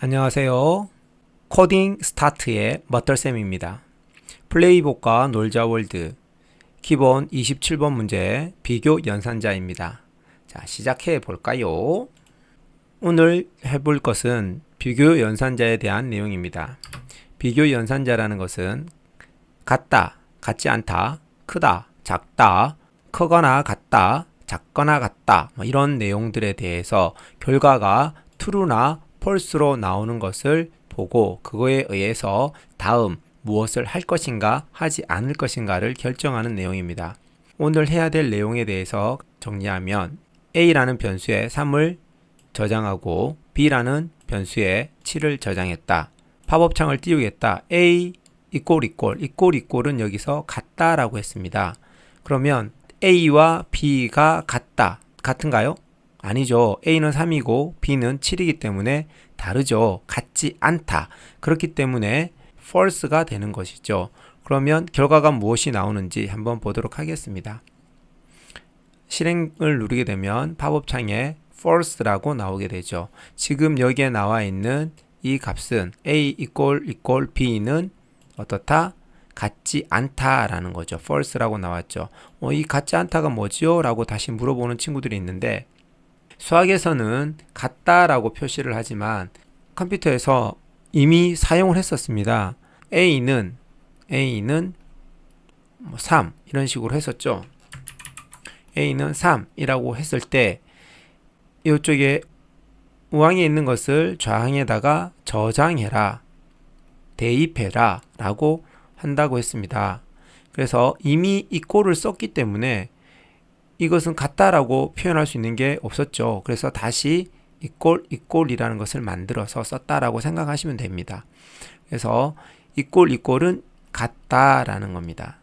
안녕하세요. 코딩 스타트의 머털쌤입니다. 플레이복과 놀자 월드 기본 27번 문제 비교 연산자입니다. 자, 시작해 볼까요? 오늘 해볼 것은 비교 연산자에 대한 내용입니다. 비교 연산자라는 것은 같다, 같지 않다, 크다, 작다, 크거나 같다, 작거나 같다 뭐 이런 내용들에 대해서 결과가 true나 false로 나오는 것을 보고 그거에 의해서 다음 무엇을 할 것인가 하지 않을 것인가를 결정하는 내용입니다. 오늘 해야 될 내용에 대해서 정리하면 a라는 변수에 3을 저장하고 b라는 변수에 7을 저장했다. 팝업 창을 띄우겠다. a 이꼴 이꼴 이꼴 이꼴은 여기서 같다라고 했습니다. 그러면 a와 b가 같다. 같은가요? 아니죠. a는 3이고 b는 7이기 때문에 다르죠. 같지 않다. 그렇기 때문에 false가 되는 것이죠. 그러면 결과가 무엇이 나오는지 한번 보도록 하겠습니다. 실행을 누르게 되면 팝업 창에 false라고 나오게 되죠. 지금 여기에 나와 있는 이 값은 a equal equal b는 어떻다? 같지 않다라는 거죠. false라고 나왔죠. 어, 이 같지 않다가 뭐지요? 라고 다시 물어보는 친구들이 있는데 수학에서는 같다라고 표시를 하지만 컴퓨터에서 이미 사용을 했었습니다. a는 a는 3뭐 이런 식으로 했었죠. a는 3이라고 했을 때 이쪽에 우항에 있는 것을 좌항에다가 저장해라, 대입해라 라고 한다고 했습니다. 그래서 이미 이 꼴을 썼기 때문에 이것은 같다라고 표현할 수 있는 게 없었죠. 그래서 다시 이꼴 이꼴이라는 것을 만들어서 썼다라고 생각하시면 됩니다. 그래서 이꼴 이꼴은 같다라는 겁니다.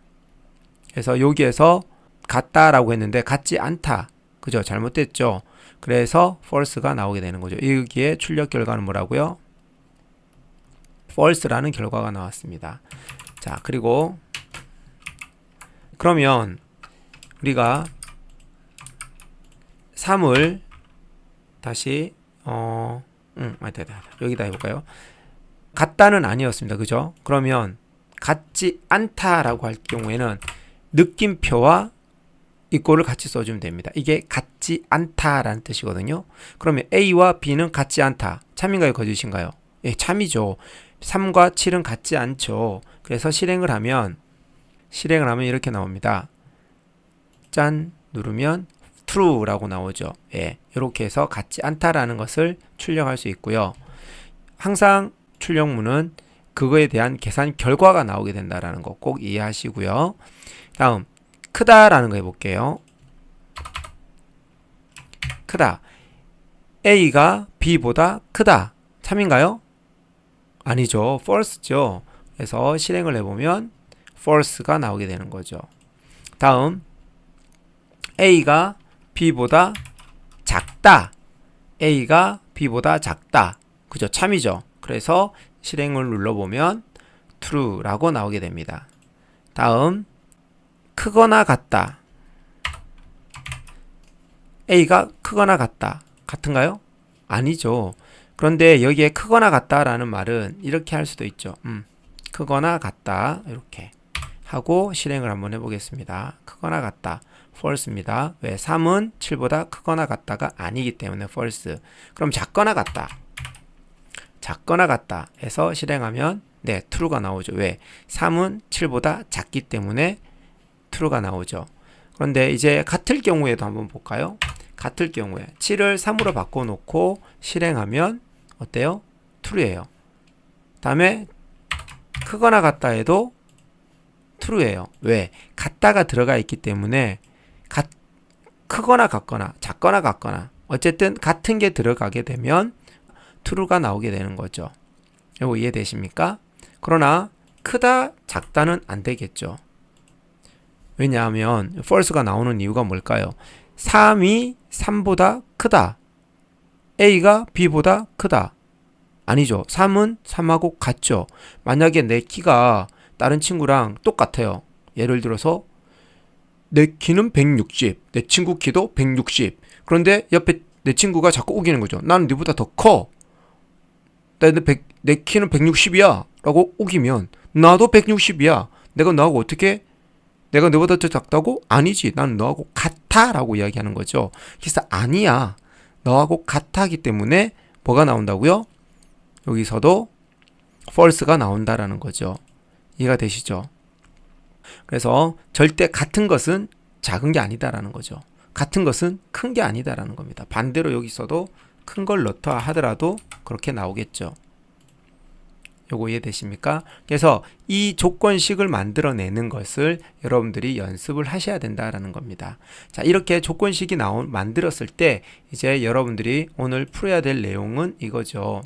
그래서 여기에서 같다라고 했는데 같지 않다. 그죠? 잘못됐죠. 그래서 false가 나오게 되는 거죠. 여기에 출력 결과는 뭐라고요? false라는 결과가 나왔습니다. 자, 그리고 그러면 우리가 3을 다시 어, 음, 맞다, 맞다. 여기다 해볼까요? 같다는 아니었습니다. 그죠? 그러면 같지 않다라고 할 경우에는 느낌표와 이꼴을 같이 써주면 됩니다. 이게 같지 않다라는 뜻이거든요. 그러면 A와 B는 같지 않다. 참인가요? 거짓인가요? 예, 참이죠. 3과 7은 같지 않죠. 그래서 실행을 하면 실행을 하면 이렇게 나옵니다. 짠 누르면 true라고 나오죠. 예, 이렇게 해서 같지 않다라는 것을 출력할 수 있고요. 항상 출력문은 그거에 대한 계산 결과가 나오게 된다라는 거 꼭 이해하시고요. 다음 크다라는 거 해볼게요. 크다. A가 B보다 크다. 참인가요? 아니죠. false죠. 그래서 실행을 해보면 false가 나오게 되는 거죠. 다음 A가 B보다 작다. A가 B보다 작다. 그죠? 참이죠. 그래서 실행을 눌러보면 true라고 나오게 됩니다. 다음 크거나 같다. A가 크거나 같다. 같은가요? 아니죠. 그런데 여기에 크거나 같다라는 말은 이렇게 할 수도 있죠. 음, 크거나 같다. 이렇게 하고 실행을 한번 해보겠습니다. 크거나 같다. False입니다. 왜? 3은 7보다 크거나 같다가 아니기 때문에 false. 그럼 작거나 같다. 작거나 같다 해서 실행하면 네, true가 나오죠. 왜? 3은 7보다 작기 때문에 true가 나오죠. 그런데 이제 같을 경우에도 한번 볼까요? 같을 경우에 7을 3으로 바꿔놓고 실행하면 어때요? true예요. 다음에 크거나 같다 해도 true예요. 왜? 같다가 들어가 있기 때문에 같, 크거나 같거나 작거나 같거나 어쨌든 같은 게 들어가게 되면 true가 나오게 되는 거죠. 이거 이해되십니까? 그러나 크다 작다는 안 되겠죠. 왜냐하면 false가 나오는 이유가 뭘까요? 3이 3보다 크다. A가 B보다 크다. 아니죠. 3은 3하고 같죠. 만약에 내 키가 다른 친구랑 똑같아요. 예를 들어서 내 키는 160, 내 친구 키도 160. 그런데 옆에 내 친구가 자꾸 우기는 거죠. 나는 네보다 더 커. 내, 내, 백- 내 키는 160이야 라고 우기면 나도 160이야 내가 너하고 어떻게 내가 너보다 더 작다고? 아니지 나는 너하고 같아 라고 이야기하는 거죠 그래서 아니야 너하고 같아기 때문에 뭐가 나온다고요? 여기서도 false가 나온다라는 거죠 이해가 되시죠? 그래서 절대 같은 것은 작은 게 아니다라는 거죠. 같은 것은 큰 게 아니다라는 겁니다. 반대로 여기서도 큰 걸 넣다 하더라도 그렇게 나오겠죠. 요거 이해되십니까? 그래서 이 조건식을 만들어내는 것을 여러분들이 연습을 하셔야 된다라는 겁니다. 자, 이렇게 조건식이 나온 만들었을 때 이제 여러분들이 오늘 풀어야 될 내용은 이거죠.